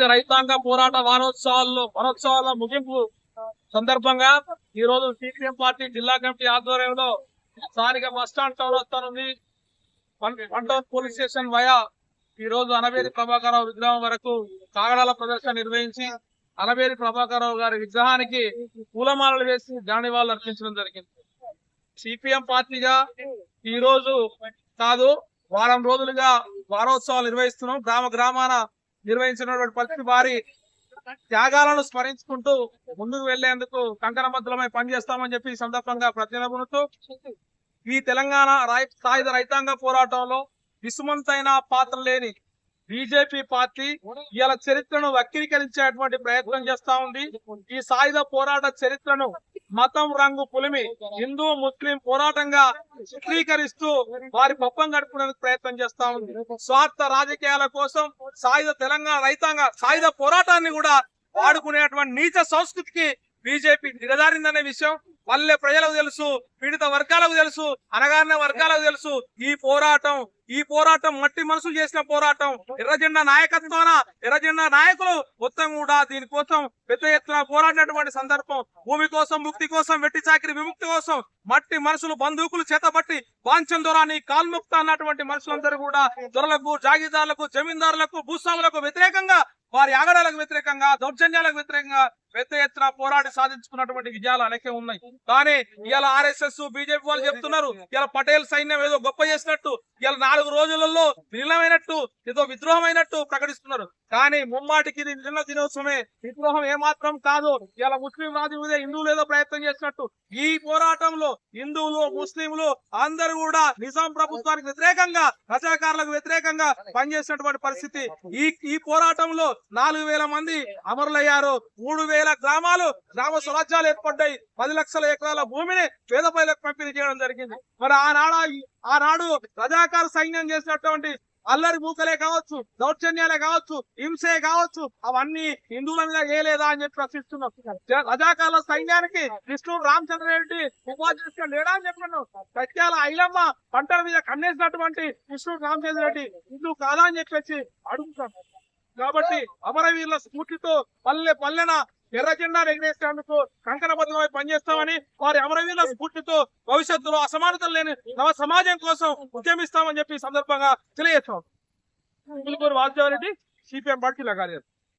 ఐదు రైతాంగ పోరాట వారోత్సవాల్లో వారోత్సవాల ముగింపు సందర్భంగా ఈ రోజు సిపిఎం పార్టీ జిల్లా కమిటీ ఆధ్వర్యంలో స్థానిక బస్టాండ్ చౌరస్తా నుండి పంటౌన్ పోలీస్ స్టేషన్ వయా ఈ రోజు అనబేరి ప్రభాకరరావు విగ్రహం వరకు కాగడాల ప్రదర్శన నిర్వహించి అనబేరి ప్రభాకరరావు గారి విగ్రహానికి పూలమాలలు వేసి దానివాళ్ళు అర్పించడం జరిగింది. సిపిఎం పార్టీగా ఈ రోజు కాదు వారం రోజులుగా వారోత్సవాలు నిర్వహిస్తున్నాం. గ్రామ గ్రామాన నిర్వహించినటువంటి పరిస్థితి వారి త్యాగాలను స్మరించుకుంటూ ముందుకు వెళ్ళేందుకు కంకణబద్ధులమై పనిచేస్తామని చెప్పి ఈ సందర్భంగా ప్రతినబుడుతూ ఈ తెలంగాణ సాయుధ రైతాంగ పోరాటంలో విసుమంతైన పాత్ర లేని బీజేపీ పార్టీ ఇలా చరిత్రను వక్రీకరించేటువంటి ప్రయత్నం చేస్తా ఉంది. ఈ సాయుధ పోరాట చరిత్రను మతం రంగు పులిమి హిందూ ముస్లిం పోరాటంగా చిత్రీకరిస్తూ వారి పప్పం గడుపుకునేందుకు ప్రయత్నం చేస్తా ఉంది. స్వార్థ రాజకీయాల కోసం సాయుధ తెలంగాణ రైతాంగ సాయుధ పోరాటాన్ని కూడా వాడుకునేటువంటి నీచ సంస్కృతికి బీజేపీ దిగజారిందనే విషయం పల్లె ప్రజలకు తెలుసు పీడిత వర్గాలకు తెలుసు అనగారిన వర్గాలకు తెలుసు. ఈ పోరాటం ఈ పోరాటం మట్టి మనసులు చేసిన పోరాటం. ఎర్రజెండా నాయకత్వాన ఎర్రజెండా నాయకులు మొత్తం కూడా దీనికోసం పెద్ద ఎత్తున పోరాడినటువంటి సందర్భం. భూమి కోసం ముక్తి కోసం వెట్టి చాకిరి విముక్తి కోసం మట్టి మనసులు బంధువుకులు చేతబట్టి వాంఛం దొరాని కాల్ముక్త అన్నటువంటి మనుషులందరూ కూడా దొరలకు జాగీదారులకు జమీందారులకు భూస్వాములకు వ్యతిరేకంగా వారి ఆగడాలకు వ్యతిరేకంగా దౌర్జన్యాలకు వ్యతిరేకంగా పెద్ద ఎత్తున పోరాడి సాధించుకున్నటువంటి విజయాలు అనేకే ఉన్నాయి. కానీ ఇలా ఆర్ఎస్ఎస్ బీజేపీ వాళ్ళు చెప్తున్నారు ఇలా పటేల్ సైన్యం ఏదో గొప్ప చేసినట్టు ఇలా నాలుగు రోజులలో విలీనమైనట్టు ఏదో విద్రోహమైనట్టు ప్రకటిస్తున్నారు. కానీ ముమ్మాటికి ఇది నిన్న దినోత్సవమే. విద్రోహం ఏమాత్రం కాదు ఇలా ముస్లిం రాజు మీదే హిందువులు ఏదో ప్రయత్నం చేసినట్టు. ఈ పోరాటంలో హిందువులు ముస్లింలు అందరూ కూడా నిజాం ప్రభుత్వానికి వ్యతిరేకంగా రజాకారులకు వ్యతిరేకంగా పనిచేసినటువంటి పరిస్థితి. ఈ ఈ పోరాటంలో నాలుగు వేల మంది అమరులయ్యారు మూడు వేల గ్రామాలు గ్రామ స్వరాజ్యాలు ఏర్పడ్డాయి. పది లక్షల ఎకరాల భూమిని పేద ప్రజలకు పంపిణీ చేయడం జరిగింది. మరి ఆనాడ ఆనాడు రజాకార సైన్యం చేసినటువంటి అల్లరి మూకలే కావచ్చు దౌర్జన్యాలే కావచ్చు హింసే కావచ్చు అవన్నీ హిందువుల మీద ఏలేదా అని చెప్పి ప్రశ్నిస్తున్నాం. రజాకాల సైన్యానికి కృష్ణుడు రామచంద్ర రెడ్డి ఉపాధ్యక్షుడు లేడా అని చెప్పినాం. సత్యాల ఐలమ్మ పంటల మీద కన్నేసినటువంటి కృష్ణుడు రామచంద్ర రెడ్డి హిందూ కాదా అని చెప్పేసి అడుగుతాం కాబట్టి అమరవీరుల స్ఫూర్తితో పల్లె పల్లెన ఎర్ర జెండా ఎగిరేసేందుకు కంకణబద్ధమై పనిచేస్తామని వారి అమరవీరుల స్ఫూర్తితో భవిష్యత్తులో అసమానతలు లేని నవ సమాజం కోసం ఉద్యమిస్తామని చెప్పి సందర్భంగా తెలియజేస్తాం. వాసుదేవరెడ్డి సిపిఎం పార్టీ కార్యదర్శి.